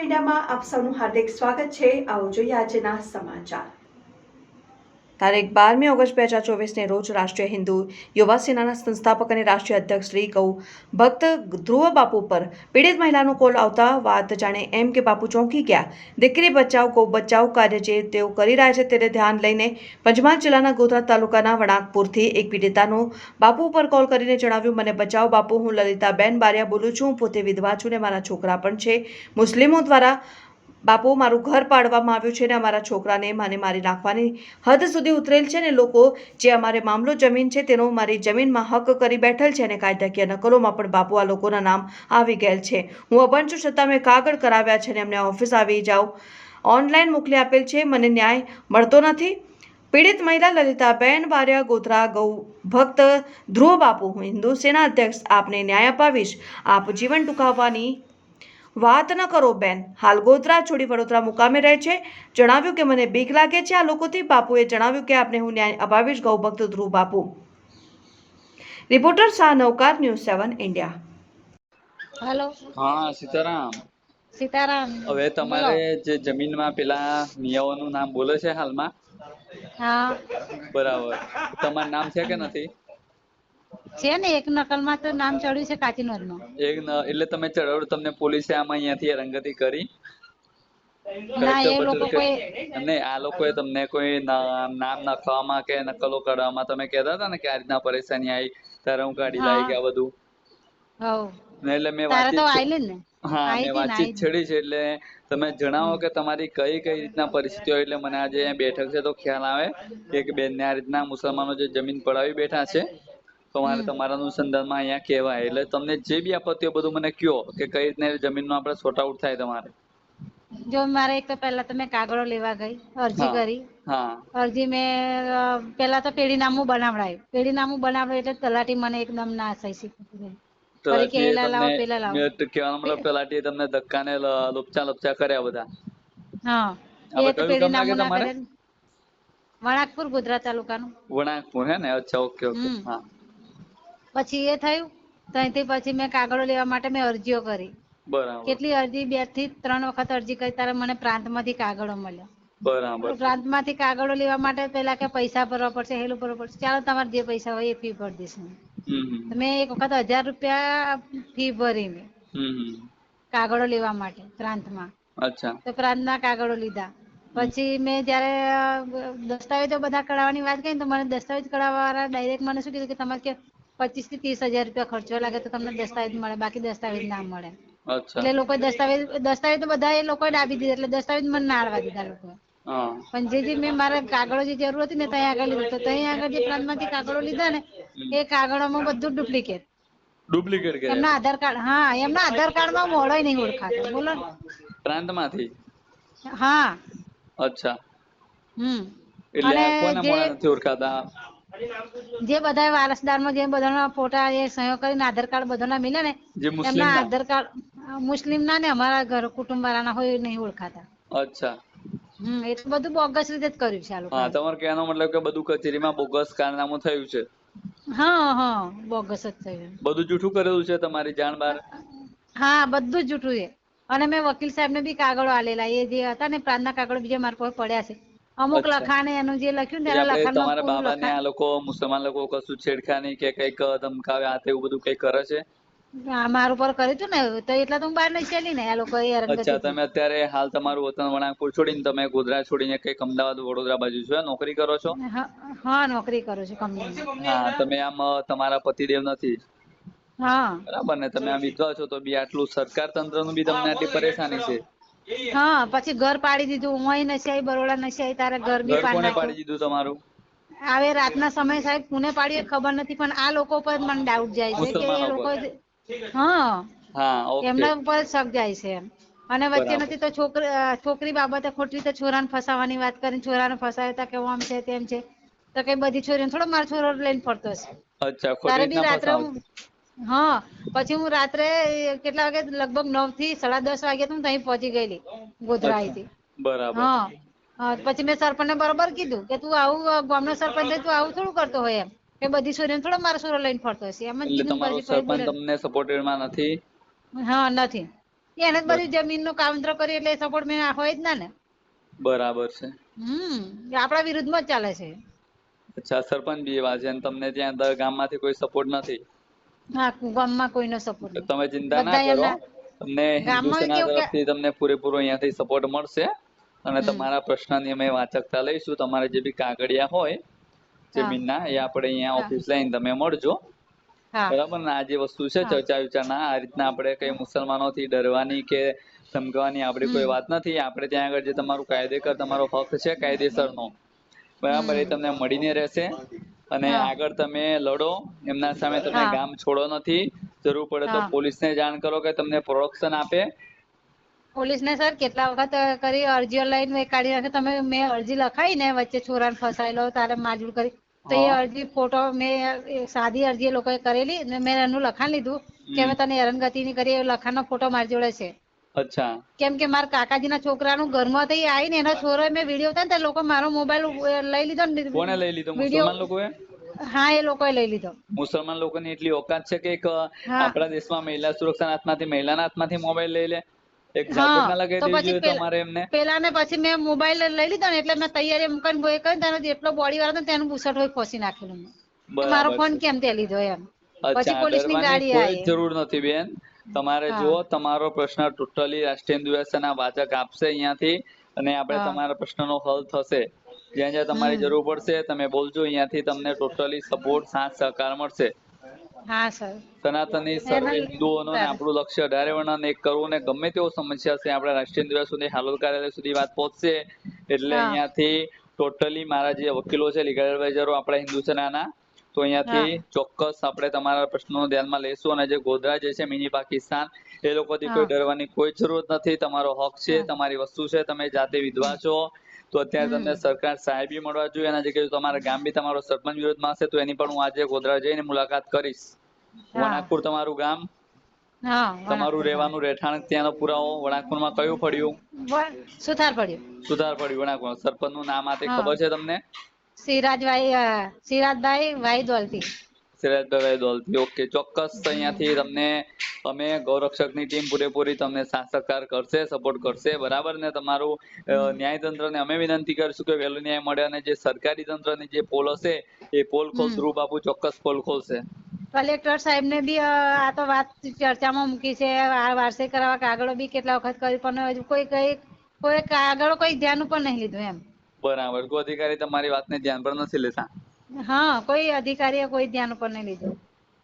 ઇન્ડિયામાં આપ સૌનું હાર્દિક સ્વાગત છે. આવો જોઈએ આજના સમાચાર. તારીખ બારમી ઓગસ્ટ બે હજાર ચોવીસને રોજ રાષ્ટ્રીય હિન્દુ યુવા સેનાના સંસ્થાપક અને રાષ્ટ્રીય અધ્યક્ષ શ્રી ગૌ ભક્ત ધ્રુવ બાપુ પર પીડિત મહિલાનો કોલ આવતા વાત જાણે એમ કે બાપુ ચોંકી ગયા. દીકરી બચાવ, ગૌ બચાવ કાર્ય જે તેઓ કરી રહ્યા છે તેને ધ્યાન લઈને પંચમહાલ જિલ્લાના ગોધરા તાલુકાના વણાકપુરથી એક પીડિતાનો બાપુ ઉપર કોલ કરીને જણાવ્યું, મને બચાવ બાપુ, હું લલિતાબેન બારિયા બોલું છું, હું પોતે વિધવા છું ને મારા છોકરા પણ છે. મુસ્લિમો દ્વારા બાપુ, મારું ઘર પાડવામાં આવ્યું છે ને અમારા છોકરાને મને મારી નાખવાની હદ સુધી ઉતરેલ છે ને લોકો જે અમારે મામલો જમીન છે તેનો મારી જમીનમાં હક કરી બેઠેલ છે અને કાયદાકીય નકલોમાં પણ બાપુ આ લોકોના નામ આવી ગયેલ છે. હું અભણ છું, છતાં મેં કાગળ કરાવ્યા છે ને એમને ઓફિસ આવી જાઓ ઓનલાઈન મોકલી આપેલ છે, મને ન્યાય મળતો નથી. પીડિત મહિલા લલિતાબેન બારિયા ગોધરા ગૌ ભક્ત ધ્રુવ બાપુ, હું હિન્દુ સેના અધ્યક્ષ, આપને ન્યાય અપાવીશ. આપ જીવન ટૂંકાવવાની વાત ન કરો બેન. હાલ ગોધરા છોડી વડોદરા મુકામે રહે છે. જણાવ્યું કે મને બીક લાગે છે. આ લોકોથી બાપુએ જણાવ્યું કે આપને હું ન્યાય અપાવીશ. ગૌભક્ત Dhruv Bapu. Reporter Shah Navkar news seven India. Hello. હા સીતારામ. સીતારામ હવે તમારે જે જમીનમાં પેલા મિયાઓનું નામ બોલે છે હાલમાં? હા. બરાબર. તમારું નામ છે કે નથી? છે ને એક નકલમાં તો નામ ચડ્યું છે કાચીનોરનું. એક એટલે તમે ચડાવડું તમને પોલીસે આમાં અહીંયાથી રંગતી કરી. ના એ લોકો કોઈ કે- આ લોકોએ તમને કોઈ નામ નખાવામાં કે નકલો કઢાવવામાં તમે કહેતા હતા ને કે આ રીતના પરેશાની આવી ત્યારે હું કાઢી લાવી કે આ બધું? હવ. એટલે મેં વાતચીત આયલી ને? હા મેં વાતચીત છેડી છે એટલે તમે જણાવો કે તમારી કઈ કઈ રીતના પરિસ્થિતિ હોય એટલે મને આજે બેઠક છે તો ખ્યાલ આવે કે બેન ને આ રીતના મુસલમાનો જે જમીન પડાવી બેઠા છે. તો મારે તમારા અનુસંધાનમાં અહીંયા કહેવાય. એટલે તમને જે બી આપત્તિઓ બધું મને કયો કે કઈ રીતના જમીનનો આપણે સોર્ટ આઉટ થાય તમારે. જો મારે એક તો પહેલા તો મેં કાગળો લેવા ગઈ અરજી કરી. અરજી મેં પહેલા તો પેઢીનામું બનાવડાયું. પેઢીનામું બનાવડાયું એટલે તલાટી મને એકદમ ના સહી શીખી તો ફરી કે જે એલા લાવો, તમને પેલા લાવો. મેં તો કહેવાનો મતલબ તલાટી તમને ધક્કા ને લ- લુપચા લુપચા કર્યા બધા. હા. વણાકપુર ગોધરા તાલુકાનું. વણાકપુર હે ને? અચ્છા ઓકે ઓકે. હા. પછી એ થયું ત્યાંથી પછી મેં કાગળો લેવા માટે મેં અરજીઓ કરી. બરાબર. કેટલી અરજી? બેથી ત્રણ વખત અરજી કરી ત્યારે મને પ્રાંતમાંથી કાગળો મળ્યો. બરાબર. પ્રાંતમાંથી કાગળો લેવા માટે પેલા કે પૈસા ભરવા પડશે હેલું ભરવા પડશે. ચાલો તમારે જે પૈસા હોય એ ફી ભરી દઈશું. મેં એક વખત હજાર રૂપિયા ફી ભરી મેં કાગળો લેવા માટે પ્રાંતમાં. અચ્છા. તો પ્રાંતના કાગળો લીધા. પછી મેં જ્યારે દસ્તાવેજો બધા કઢાવવાની વાત કરી તો મને દસ્તાવેજ કઢાવવા વાળા ડાયરેક્ટ મને શું કીધું કે તમારે કે પચીસથી ત્રીસ હજાર રૂપિયા ખર્ચો લાગે તો તમને દસ્તાવેજ મળે બાકી દસ્તાવેજ ના મળે. એટલે લોકો દસ્તાવેજ દસ્તાવેજ તો બધા એ લોકો ડાબી દીધા એટલે દસ્તાવેજ મને ના આવવા દીધા લોકો. પણ જે જે મેં મારા કાગળો જે જરૂર હતી ને ત્યાં આગળ લીધું તો ત્યાં આગળ જે પ્રાંતમાંથી કાગળો લીધા ને એ કાગળોમાં બધું ડુપ્લિકેટ. ડુપ્લિકેટ કર્યા? એમના આધાર કાર્ડ હા એમના આધાર કાર્ડમાં મોડો નહીં ઓળખાતો બોલો ને. પ્રાંતમાંથી? હા. અચ્છા. હમ. એટલે કોને મોડા નથી ઓળખાતા? જે બધા વારસદારમાં જે બધાના ફોટા એ સહયો કરીને આધાર કાર્ડ બધાના મિલે ને એમના આધાર કાર્ડ મુસ્લિમ ના ને અમારા ઘર કુટુંબ વાળાના હોય એ નહીં ઓળખાતા. અચ્છા. હમ એટલે બધું બોગસ રીતે જ કર્યું છે આ લોકો હા તમારે કહેવાનો મતલબ કે બધું કચેરીમાં બોગસ કારનામું થયું છે? હા હા બોગસ જ થયું બધું જૂઠું કરેલું છે તમારી જાણ બાર હા બધું જ જૂઠું છે. અને મેં વકીલ સાહેબ ને બી કાગળો આલેલા. એ જે હતા ને પ્રાંતના કાગળો બીજા મારા પાસે પડ્યા છે. અમુક. લખાણ એનું જે લખ્યું ને તમારા બાબા ને આ લોકો મુસલમાન લોકો કશું છેડખાની કે કંઈક ધમકાવે આ તેવું બધું કઈ કરે છે? હા, મારું પર કર્યું હતું ને તો એટલા તો હું બહાર નહીં ચાલી ને આ લોકો એ અચ્છા તમે અત્યારે હાલ તમારું વતન વણાકપુર છોડીને તમે ગોધરા છોડીને કંઈક અમદાવાદ વડોદરા બાજુ છો નોકરી કરો છો? હા હા નોકરી કરું છું હા તમે આમ તમારા પતિદેવ નથી. હા. બરાબર ને? તમે આમ વિધવા છો તો બી આટલું સરકાર તંત્રનું બી તમને આટલી પરેશાની છે. હા પછી ઘર પાડી દીધું હું નથી આવી બરોડા નથી આવી તારે ઘર બી પાડી દીધું તમારું? હવે રાતના સમય સાહેબ પુણે પાડી ખબર નથી પણ આ લોકો પર મને ડાઉટ જાય છે કે એ લોકો હા. હા ઓકે એમના ઉપર શક જાય છે અને વચ્ચે નથી તો છોકરી છોકરી બાબતે ખોટી રીતે છોરાને ફસાવાની વાત કરીને છોરાને ફસાવે તા કે આમ છે તેમ છે. તો કઈ બધી છોરીઓ થોડો મારો છોરો લઈને ફરતો છે. અચ્છા તારે બી રાત્રે હું પછી હું રાત્રે કેટલા વાગે? લગભગ નવથી સાડા દસ વાગે હું ત્યાં પહોંચી ગયેલી ગોધરા થી બરાબર. હા પછી મેં સરપંચને બરોબર કીધું કે તું આવું ગામનો સરપંચ તું આવું થોડું કરતો હોય એમ કે બધી છોરીઓને થોડો મારો સોરો લઈને ફરતો હશે એમ જ કીધું પછી સરપંચ તમને સપોર્ટેડમાં નથી? હા નથી. એને જ બધી જમીનનું કાઉન્ટર કરી એટલે સપોર્ટ મેં હોય જ ના ને. બરાબર છે. હમ આપડા આપણા વિરુદ્ધમાં જ ચાલે છે. અચ્છા સરપંચ બી એવા છે અને તમને ત્યાં ગામ ગામમાંથી કોઈ સપોર્ટ નથી? હા ગામમાં કોઈનો સપોર્ટ તમે ચિંતા ના કરો. તમને હિન્દુ સેના તરફથી તમને પૂરેપૂરો અહીંયાથી સપોર્ટ મળશે અને તમારા પ્રશ્નની અમે વાચકતા લઈશું. તમારે જે બી કાગળિયા હોય જમીનના એ આપણે અહીંયા ઓફિસ લઈને તમે મળજો. બરાબર ને? આ જે વસ્તુ છે ચર્ચા ચર્ચા વિચારણા આ રીતના આપણે કઈ મુસલમાનોથી ડરવાની કે ધમકાવાની આપણે કોઈ વાત નથી. આપણે ત્યાં આગળ જે તમારું કાયદેસર તમારો હક છે કાયદેસરનો. બરાબર એ તમને મળીને રહેશે. અને. આગળ તમે લડો એમના સામે તમે ગામ છોડો નથી જરૂર પડે તો. પોલીસને જાણ કરો કે તમને પ્રોડક્શન આપે પોલીસને સર કેટલા વખત કરી અરજીઓ લઈને કાઢી નાખે તમે મેં અરજી લખાઈ ને વચ્ચે છોરાને ફસાયેલો તારે મારઝૂડ કરી તો એ અરજી ફોટો મેં સાદી અરજી એ લોકોએ કરેલી મેં એનું લખાણ લીધું કે. અમે તને હેરાનગતિ ની કરી એ લખાણનો ફોટો મારી જોડે છે અચ્છા. કેમ કે મારા કાકાજીના છોકરાનું ઘરમાંથી આવીને એનો છોરો મેં વીડિયો હતા ને લોકો મારો મોબાઈલ લઈ લીધો ને કોને લઈ લીધો? મુસલમાન લોકોએ? હા એ લોકોએ લઈ લીધો. મુસલમાન લોકોની એટલી ઓકાત છે કે એક આપણા દેશમાં મહિલા સુરક્ષાના હાથમાંથી મહિલાના હાથમાંથી મોબાઈલ લઈ લે. એક હા, જાગૃત ના લગાવી દેવી જોઈએ તમારે એમને. પેલા ને પછી મેં મોબાઈલ લઈ લીધો ને એટલે મેં તૈયારી મૂકીને બોય કરીને તેનો જેટલો બોડી વાળો હતો તેનું બુસટ હોય ખોસી નાખેલું મેં. મારો ફોન કેમ તે લીધો એમ. પછી પોલીસની ગાડી આવી. જરૂર નથી બેન. તમારે. જો તમારો પ્રશ્ન ટોટલી રાષ્ટ્રીય વ્યવસ્થાના વાચક આપશે અહીંયાથી અને આપણે. તમારા પ્રશ્નનો હલ થશે જ્યાં જ્યાં તમારી જરૂર પડશે તમે બોલજો અહીંયાથી તમને ટોટલી સપોર્ટ સાથ સહકાર મળશે હા સર સનાતની સર્વે હિન્દુઓનો આપણું લક્ષ્ય અઢારે વર્ણન એક કરવું ને ગમે તેવો સમસ્યા છે આપણા રાષ્ટ્રીય દિવસ સુધી હાલોલ કાર્યાલય સુધી વાત પહોંચશે એટલે. અહીંયાથી ટોટલી મારા જે વકીલો છે લીગલ એડવાઇઝરો આપણા હિન્દુ સેનાના તો અહીંયાથી ચોક્કસ આપણે તમારા પ્રશ્નો ધ્યાનમાં લઈશું અને જે ગોધરા જે છે મિની પાકિસ્તાન એ લોકોથી કોઈ ડરવાની કોઈ જરૂરત નથી. તમારો હક છે તમારી વસ્તુ છે તમે જાતે વિધવા છો. તો અત્યારે તમને સરકાર સહાય બી મળવા જોઈએ. એના જગ્યાએ તમારા ગામ બી તમારો સરપંચ વિરોધમાં હશે તો એની પણ હું આજે ગોધરા જઈને મુલાકાત કરીશ. વણાકપુર તમારું ગામ? હા તમારું રહેવાનું રહેઠાણ ત્યાંનો પુરાવો? વણાકપુરમાં કયું પડ્યું? સુથાર પડ્યું. સુધાર પડ્યું વણાકપુર સરપંચનું નામ આ ખબર છે તમને? સિરાજભાઈ સિરાજભાઈ ભાઈ સિરાજભાઈ દોલતી ઓકે ચોક્કસ અહીંયાથી તમને અમે ગૌરક્ષકની ટીમ પૂરેપૂરી તમને સાથ સહકાર કરશે સપોર્ટ કરશે. બરાબર ને? તમારું ન્યાયતંત્રને અમે વિનંતી કરીશું કે વહેલું ન્યાય મળે અને જે સરકારી તંત્રની જે પોલ હશે એ પોલ ખોલ હમ. ધ્રુવ બાપુ ચોક્કસ પોલ ખોલશે. કલેક્ટર સાહેબ ને બી આ તો વાત ચર્ચામાં મૂકી છે. વાર્ષિક વારસે કરાવવા કાગળો બી કેટલા વખત કરી પણ કોઈ કઈ કોઈ કાગળો કોઈ ધ્યાન ઉપર નહીં લીધું એમ. બરાબર. કોઈ અધિકારી તમારી વાતને ધ્યાન પર નથી લેતા? હા, કોઈ અધિકારીએ કોઈ ધ્યાન ઉપર નહીં લીધું.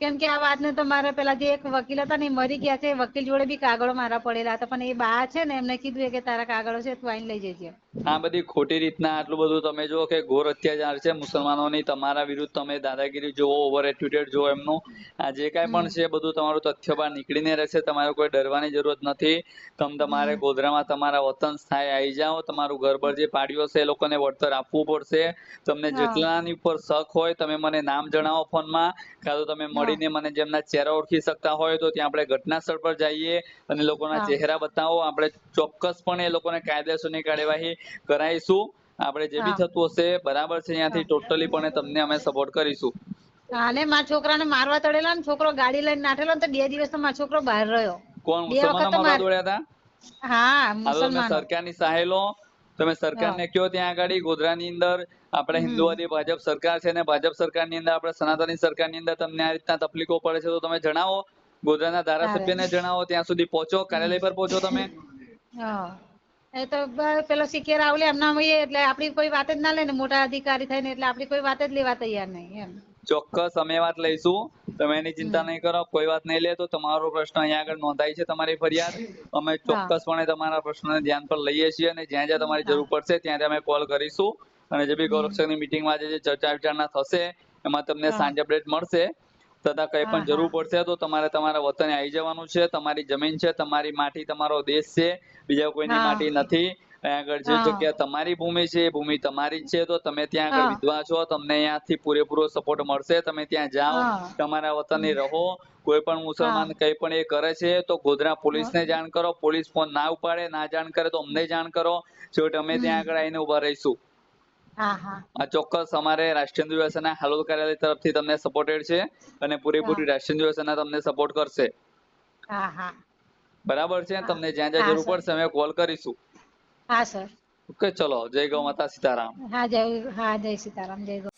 કેમ કે આ વાતને તો મારા પેલા જે એક વકીલ હતા ને એ મરી ગયા છે વકીલ જોડે બી કાગળો મારા પડેલા હતા પણ એ બા છે ને એમને કીધું કે તારા કાગળો છે તું આઈને લઈ જજે. આ બધી ખોટી રીતના આટલું બધું તમે જો કે ઘોર અત્યાચાર છે મુસલમાનોની તમારા વિરુદ્ધ તમે દાદાગીરી જોવો ઓવર એટ્યુટેડ જો એમનું. આ જે કાંઈ પણ છે બધું તમારું તથ્ય બહાર નીકળીને રહેશે તમારે કોઈ ડરવાની જરૂરત નથી. તમે તમારે ગોધરામાં તમારા વતન સ્થાયે આવી જાઓ તમારું ઘર બર જે પાડ્યો છે એ લોકોને વળતર આપવું પડશે. તમને જેટલાની ઉપર શક હોય તમે મને નામ જણાવો ફોનમાં કાં તો તમે મળીને મને જેમના ચહેરા ઓળખી શકતા હોય તો ત્યાં આપણે ઘટના સ્થળ પર જઈએ અને લોકોના ચહેરા બતાવો. આપણે ચોક્કસપણે એ લોકોને કાયદેસરની કાર્યવાહી કરાવીશું. આપણે જે બી થતું હશે બરાબર છે ત્યાંથી ટોટલી પણ તમને અમે સપોર્ટ કરીશું. અને મારા છોકરાને મારવા તળેલા ને છોકરો ગાડી લઈને નાઠેલો તો બે દિવસ તો મારો છોકરો બહાર રહ્યો. કોણ મુસલમાનો મારવા દોડ્યા હતા? હા મુસલમાનો. સરકારની સહાય લો તમે સરકારને કયો ત્યાં આગળ ગોધરાની અંદર આપણે હિન્દુવાદી ભાજપ સરકાર છે ને ભાજપ સરકારની અંદર આપણે સનાતની સરકારની અંદર તમને આ રીતના તકલીફો પડે છે તો તમે જણાવો. ગોધરાના ધારાસભ્યને જણાવો ત્યાં સુધી પહોંચો કાર્યાલય પર પહોંચો તમે. એ તો પેલો સિકેર રાવલે એમના હોય એટલે આપણી કોઈ વાત જ ના લે ને મોટા અધિકારી થઈને એટલે આપણી કોઈ વાત જ લેવા તૈયાર નહીં એમ. ચોક્કસ અમે વાત લઈશું. તમે એની ચિંતા નહીં કરો કોઈ વાત નહીં લે તો તમારો પ્રશ્ન અહીંયા આગળ નોંધાય છે તમારી ફરિયાદ. અમે ચોક્કસપણે તમારા પ્રશ્નને ધ્યાન પર લઈએ છીએ અને જ્યાં જ્યાં તમારી જરૂર પડશે ત્યાં ત્યાં અમે કોલ કરીશું. અને જે બી ગૌરક્ષકની મિટિંગમાં જે જે ચર્ચા વિચારણા થશે એમાં તમને. સાંજે અપડેટ મળશે. તથા કંઈ પણ જરૂર પડશે તો તમારે તમારા વતને આવી જવાનું છે. તમારી જમીન છે તમારી માટી તમારો દેશ છે. બીજા કોઈની માટી નથી. આગળ જે જગ્યા તમારી ભૂમિ છે એ ભૂમિ તમારી જ છે તો તમે ત્યાં આગળ વિધવા છો તમને અહીંયાથી પૂરેપૂરો સપોર્ટ મળશે તમે ત્યાં જાઓ તમારા વતનની રહો કોઈ પણ મુસલમાન કઈ પણ એ કરે છે તો ગોધરા પોલીસને જાણ કરો પોલીસ ફોન ના ઉપાડે ના જાણ કરે તો અમને જાણ કરો છેવટે અમે ત્યાં આગળ આવીને ઊભા રહીશું. આ ચોક્કસ અમારે રાષ્ટ્રીય હિન્દુ વ્યવસ્થાના હાલોલ કાર્યાલય તરફથી તમને સપોર્ટેડ છે અને પૂરેપૂરી રાષ્ટ્રીય હિન્દુ વ્યવસ્થાના તમને સપોર્ટ કરશે. બરાબર છે? તમને જ્યાં જ્યાં જરૂર પડશે અમે કોલ કરીશું. હા સર. ઓકે ચલો. જય ગૌ માતા સીતારામ. હા જય હા જય સીતારામ જય